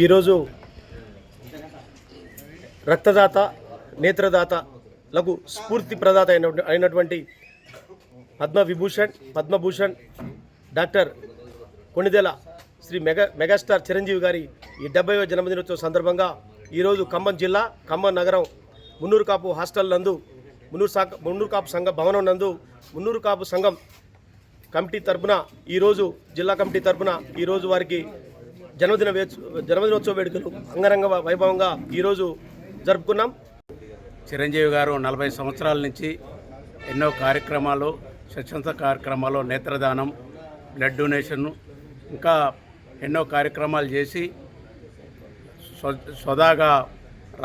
ఈరోజు రక్తదాత నేత్రదాతలకు స్ఫూర్తి ప్రదాత అయిన అయినటువంటి Padma Vibhushan Padma Bhushan doctor Konidela Shri mega megastar Chiranjeevi garu ఈ డెబ్బైవ జన్మదినోత్సవ సందర్భంగా ఈరోజు ఖమ్మం జిల్లా ఖమ్మం నగరం మున్నూరు కాపు హాస్టల్ నందు మున్నూరు సా మున్నూరు కాపు సంఘ భవనం నందు మున్నూరు కాపు సంఘం కమిటీ తరపున ఈరోజు జిల్లా కమిటీ తరపున ఈరోజు వారికి జన్మదిన జన్మదినోత్సవ వేడుకలు అంగరంగ వైభవంగా ఈరోజు జరుపుకున్నాం. చిరంజీవి గారు నలభై సంవత్సరాల నుంచి ఎన్నో కార్యక్రమాలు స్వచ్ఛంద కార్యక్రమాలు నేత్రదానం బ్లడ్ డొనేషన్ ఇంకా ఎన్నో కార్యక్రమాలు చేసి స్వదాగా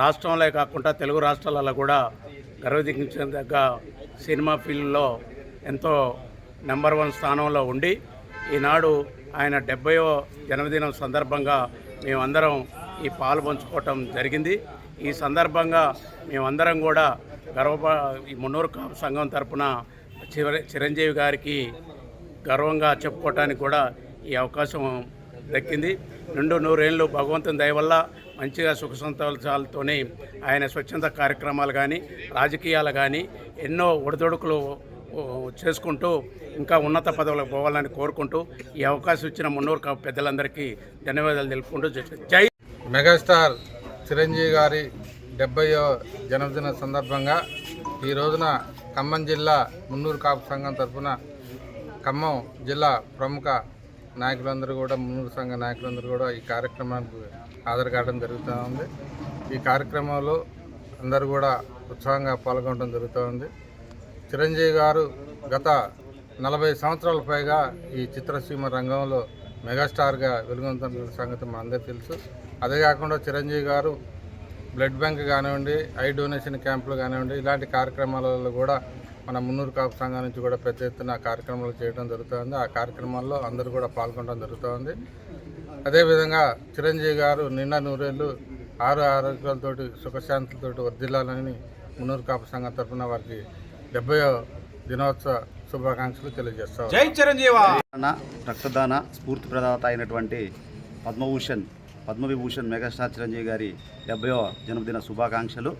రాష్ట్రంలో కాకుండా తెలుగు రాష్ట్రాలలో కూడా గర్వదించదగ్గ సినిమా ఫీల్డ్లో ఎంతో నెంబర్ వన్ స్థానంలో ఉండి ఈనాడు ఆయన డెబ్బయో జన్మదినం సందర్భంగా మేమందరం ఈ పాలు పంచుకోవటం జరిగింది. ఈ సందర్భంగా మేమందరం కూడా గర్వ ఈ మున్నూరు కాపు సంఘం తరపున చిర చిరంజీవి గారికి గర్వంగా చెప్పుకోవటానికి కూడా ఈ అవకాశం దక్కింది. రెండు నూరేళ్ళు భగవంతుని దయవల్ల మంచిగా సుఖ సంతోషాలతోనే ఆయన స్వచ్ఛంద కార్యక్రమాలు కానీ రాజకీయాలు కానీ ఎన్నో ఒడిదొడుకులు చేసుకుంటూ ఇంకా ఉన్నత పదవులకు పోవాలని కోరుకుంటూ ఈ అవకాశం ఇచ్చిన మున్నూరు కాపు పెద్దలందరికీ ధన్యవాదాలు తెలుపుకుంటూ జై మెగాస్టార్ చిరంజీవి గారి డెబ్బయో జన్మదిన సందర్భంగా ఈ రోజున ఖమ్మం జిల్లా మున్నూరు కాపు సంఘం తరఫున ఖమ్మం జిల్లా ప్రముఖ నాయకులందరూ కూడా మున్నూరు సంఘ నాయకులందరూ కూడా ఈ కార్యక్రమానికి హాజరు కావడం జరుగుతూ ఉంది. ఈ కార్యక్రమంలో అందరూ కూడా ఉత్సాహంగా పాల్గొనడం జరుగుతూ ఉంది. చిరంజీవి గారు గత నలభై సంవత్సరాల పైగా ఈ చిత్రసీమ రంగంలో మెగాస్టార్గా వెలుగొందుతున్న సంగతి మనందరికీ తెలుసు. అదే కాకుండా చిరంజీవి గారు బ్లడ్ బ్యాంక్ కానివ్వండి ఐ డొనేషన్ క్యాంపులు కానివ్వండి ఇలాంటి కార్యక్రమాలలో కూడా మన మున్నూరు కాపు సంఘం నుంచి కూడా పెద్ద ఎత్తున కార్యక్రమాలు చేయడం జరుగుతుంది. ఆ కార్యక్రమాల్లో అందరూ కూడా పాల్గొనడం జరుగుతుంది. అదేవిధంగా చిరంజీవి గారు నిన్న నూరేళ్ళు ఆరు ఆరోగ్యాలతోటి సుఖశాంతులతోటి వర్ధిల్లాలని మున్నూరు కాపు సంఘం తరఫున వారికి డెబ్బై దినోత్సవ శుభాకాంక్షలు తెలియజేస్తాం రక్తదాన రక్తదాన స్ఫూర్తి ప్రదాత అయినటువంటి పద్మభూషణ్ పద్మవిభూషణ్ మెగాస్టార్ చిరంజీవి గారి డెబ్బయో జన్మదిన శుభాకాంక్షలు.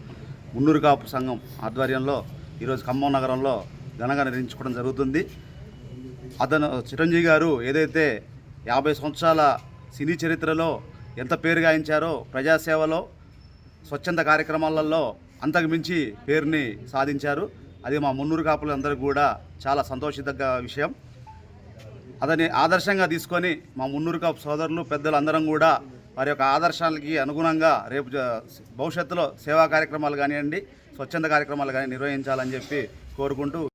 మున్నూరు కాపు సంఘం ఆధ్వర్యంలో ఈరోజు ఖమ్మం నగరంలో ఘనంగా నిర్వహించుకోవడం జరుగుతుంది. అతను చిరంజీవి గారు ఏదైతే యాభై సంవత్సరాల సినీ చరిత్రలో ఎంత పేరు గాయించారో ప్రజాసేవలో స్వచ్ఛంద కార్యక్రమాలలో అంతకు మించి పేరుని సాధించారు. అది మా మున్నూరు కాపులందరికీ కూడా చాలా సంతోషదగ్గ విషయం. అతని ఆదర్శంగా తీసుకొని మా మున్నూరు కాపు సోదరులు పెద్దలు అందరం కూడా వారి యొక్క ఆదర్శాలకి అనుగుణంగా రేపు భవిష్యత్తులో సేవా కార్యక్రమాలు కానివ్వండి స్వచ్ఛంద కార్యక్రమాలు కానీ నిర్వహించాలని చెప్పి కోరుకుంటూ